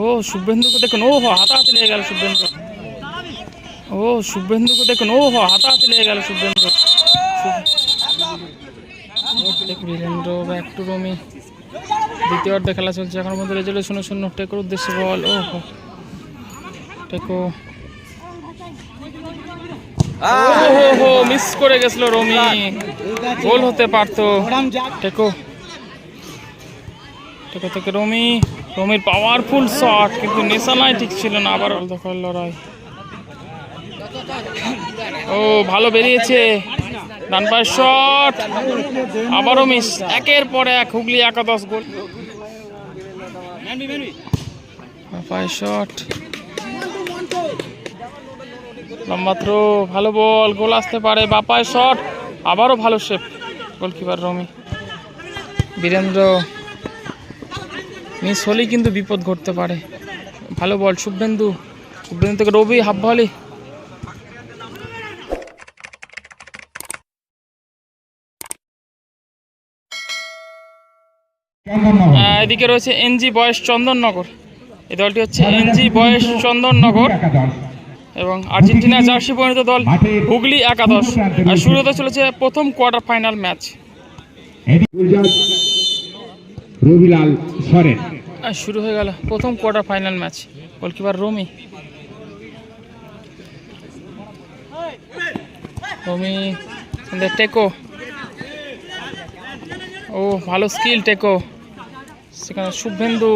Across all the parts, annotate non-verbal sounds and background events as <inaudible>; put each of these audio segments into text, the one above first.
ও শুভেন্দুকে দেখুন। ও হো হাতাহাতি লেগে গেল শুভেন্দু। ও শুভেন্দুকে দেখুন। ও হো হাতাহাতি লেগে গেল Suvendu. Birendra back to Romi. দ্বিতীয় অর্ধে খেলা চলছে। এখন পর্যন্ত রেজলিউশন শূন্য। টেকোর উদ্দেশ্যে বল। ও হো টেকো। ও হো হো মিস করে গেছিল রমি। গোল হতে পারতো। টেকো। টেকো থেকে রমি, রমির পাওয়ারফুল শট কিন্তু নেশানায় ঠিক ছিল না, আবার দখল লড়াই। ও, ভালো বেরিয়েছে। ডান পায়ের শট আবারও মিস একের পর এক, হুগলি একাদশ গোল। পায়ের শট লম্বা ভালো বল গোল আসতে পারে। বাপায় শট আবারও ভালো shape goalkeeper Romi. Birendra miss হলেই কিন্তু বিপদ ঘটতে পারে। ভালো বল, শুভেন্দু। শুভেন্দু থেকে রবি, হাফ ভলি এদিকে রয়েছে এনজি বয়স চন্দননগর। এই দলটি হচ্ছে এনজি বয়স চন্দননগর এবং আর্জেন্টিনা জার্সি পরিণত দল হুগলি একাদশ। আর শুরু হতে চলেছে প্রথম quarter final match. Robilal Soren. শুরু হয়ে গেল প্রথম quarter final match goalkeeper Romi. Romi টেকো ও, ভালো স্কিল টেকো সেখানে Suvendu.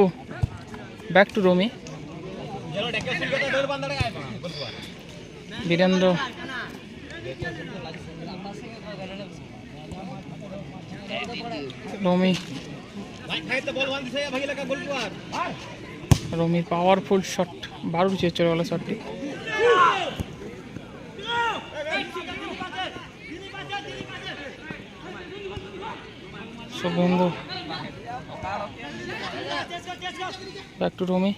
Back to Romi. Virender. Romi. রমির পাওয়ারফুল শট বারুর চেয়ে চলে গেল শটটি ব্যাক টু রমি।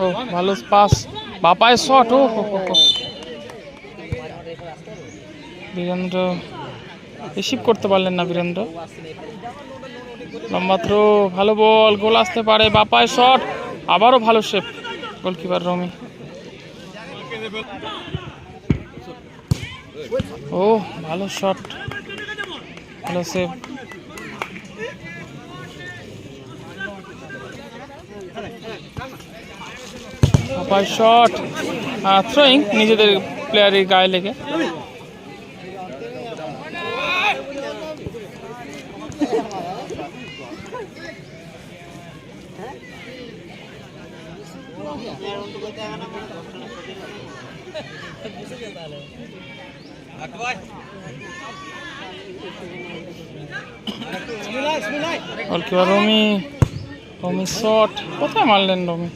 ও, ভালো পাস বাপায় শট ও। বীরেন্দ্র রিসিভ করতে পারলেন না বীরেন্দ্র। লম্বা থ্রো ভালো বল গোল আসতে পারে বাপায় শট আবারও ভালো শেপ গোলকিপার রমি। ও, ভালো শট ভালো সেভ বাপায় শট থ্রোয়িং নিজেদের প্লেয়ারের গায়ে লেগে। গোলকিপার রমি রমি শট কোথায় মারলেন রমি?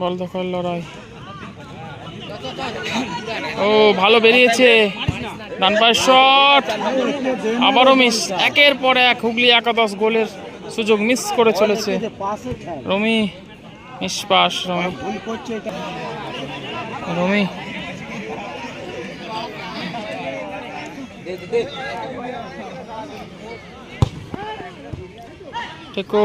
বল দখল লড়াই। ও, ভালো বেরিয়েছে। ডান পায়ের শট আবারও মিস একের পর এক হুগলি একাদশ গোলের সুযোগ মিস করে চলেছে। Romi miss pass Romi. রমি। টেকো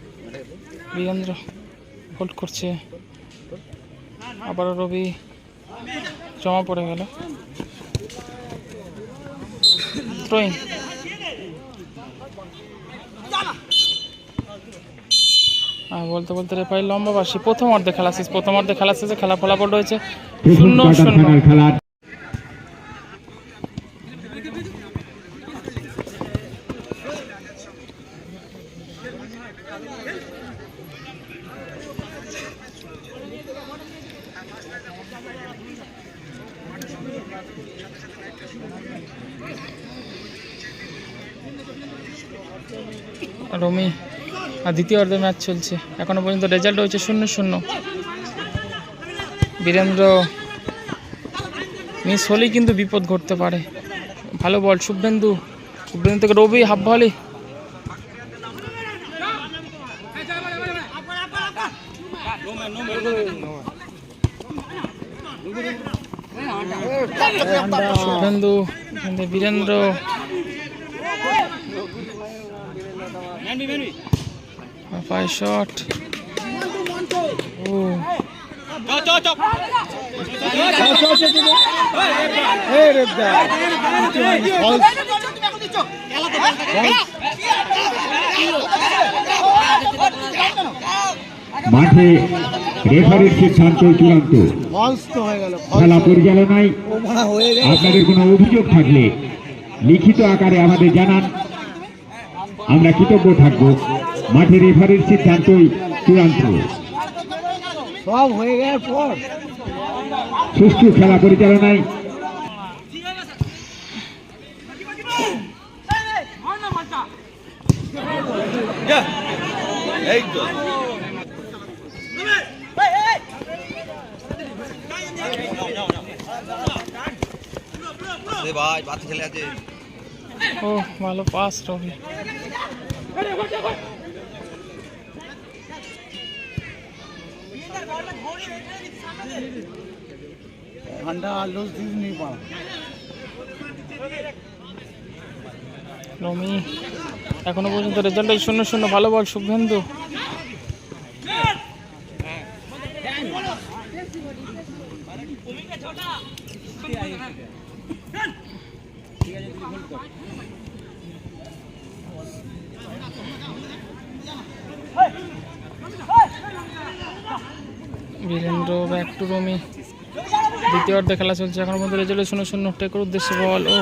বীরেন্দ্র হোল্ড করছে। আবারও রবি জমা পড়ে গেল। আর বলতে বলতে রেফারি লম্বা বাসি প্রথম অর্ধে খেলা শেষ। প্রথম অর্ধে খেলা শেষে খেলা ফলাফল রয়েছে শূন্য শূন্য। রমি, আর দ্বিতীয় অর্ধে ম্যাচ চলছে। এখনও পর্যন্ত রেজাল্ট হয়েছে শূন্য শূন্য। বীরেন্দ্র মিস হলেই কিন্তু বিপদ ঘটতে পারে। ভালো বল শুভেন্দু। শুভেন্দু থেকে রবি, হাফ বলে শুভেন্দু এখানে বীরেন্দ্র। মাঠে রেফারির সিদ্ধান্ত চূড়ান্ত। ফলস তো হয়ে গেল খেলা পরিচালনায় আপনাদের কোনো অভিযোগ থাকলে লিখিত আকারে আমাদের জানান। আমরা কৃতজ্ঞ থাকব। মাঠে রেফারির সিদ্ধান্তই চূড়ান্ত। সব হয়ে যাওয়ার পর। সুষ্ঠু খেলা পরিচালনায় ভাই ভাত খেলে আছে। ও ভালো পাস রবি ঠান্ডা আলু দিস নি পা রমি এখনও পর্যন্ত রেজাল্ট শূন্য শূন্য ভালো ball Subhendu. Birendra back to Romi. দ্বিতীয় অর্ধে খেলা চলছে। এখন পর্যন্ত রেজাল্ট শূন্য। শূন্য টেকের উদ্দেশ্যে বল। ও।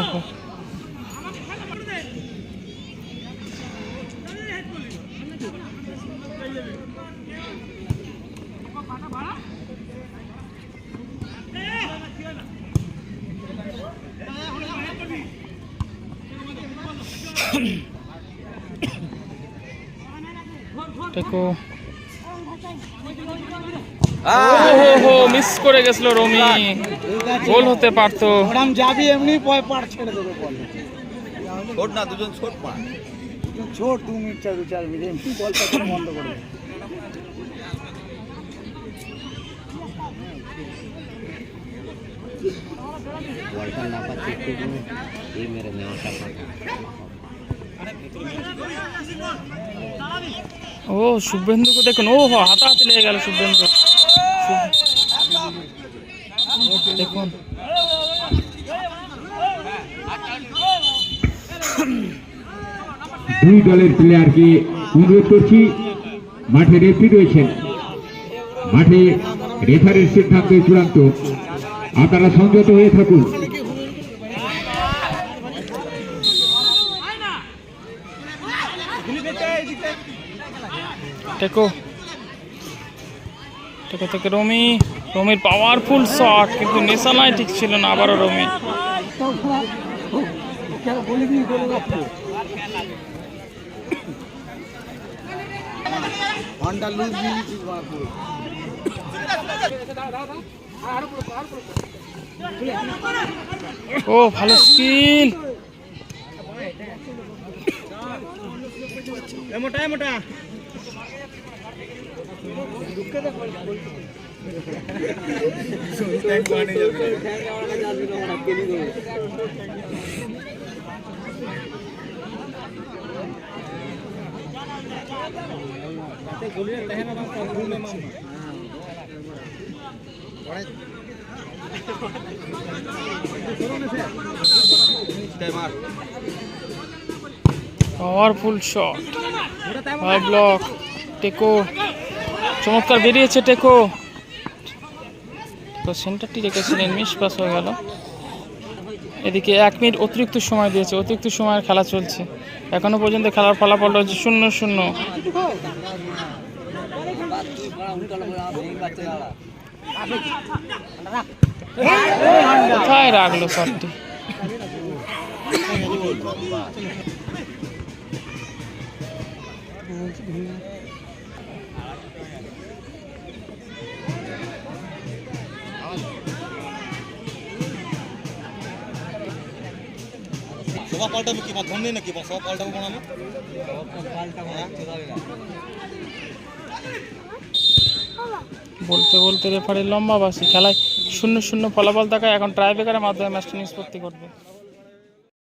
টেকো <coughs> ওহো মিস করে গেছিল রমি। গোল হতে পারতো। ওরাম যাবি এমনি পয় পার ছেড়ে দেবে বল। ছোট না দুজন ছোট পা ছোট দু মিনিট চার দু চার মিনিট এমনি বলটা বন্ধ করে বলটা না পাচ্ছে একটু এই মেরে নেওয়াটা ও শুভেন্দুকে দেখুন। ও হো, হাতাহাতি লেগে গেল শুভেন্দু। শুভ- দেখুন দুই দলের প্লেয়ারকে অনুরোধ করছি, মাঠে রেফারি রয়েছেন। মাঠে রেফারির সিদ্ধান্ত চূড়ান্ত। আপনারা সংযত হয়ে থাকুন। টেকো টেকো থেকে রমি, রমির পাওয়ারফুল শট কিন্তু নেশানায় ঠিক ছিল না আবারও রমি। ও, ভালো স্কিল মার পাওয়ারফুল শট ব্লক টেকো চমৎকার বেরিয়েছে টেকো। তো সেন্টারটি রেখেছিলেন মিস পাস হয়ে গেল। এদিকে এক মিনিট অতিরিক্ত সময় দিয়েছে, অতিরিক্ত সময়ের খেলা চলছে। এখনও পর্যন্ত খেলার ফলাফল রয়েছে শূন্য শূন্য। কোথায় রাখল শটটি? সবা পাল্টা কি প্রথম নেই নাকি সব পাল্টাবো না? বলতে বলতে রেফারি লম্বা বাসি খেলায় শূন্য শূন্য ফলাফল থাকায় এখন ট্রাইবেকারের মাধ্যমে ম্যাচটি নিষ্পত্তি করবে।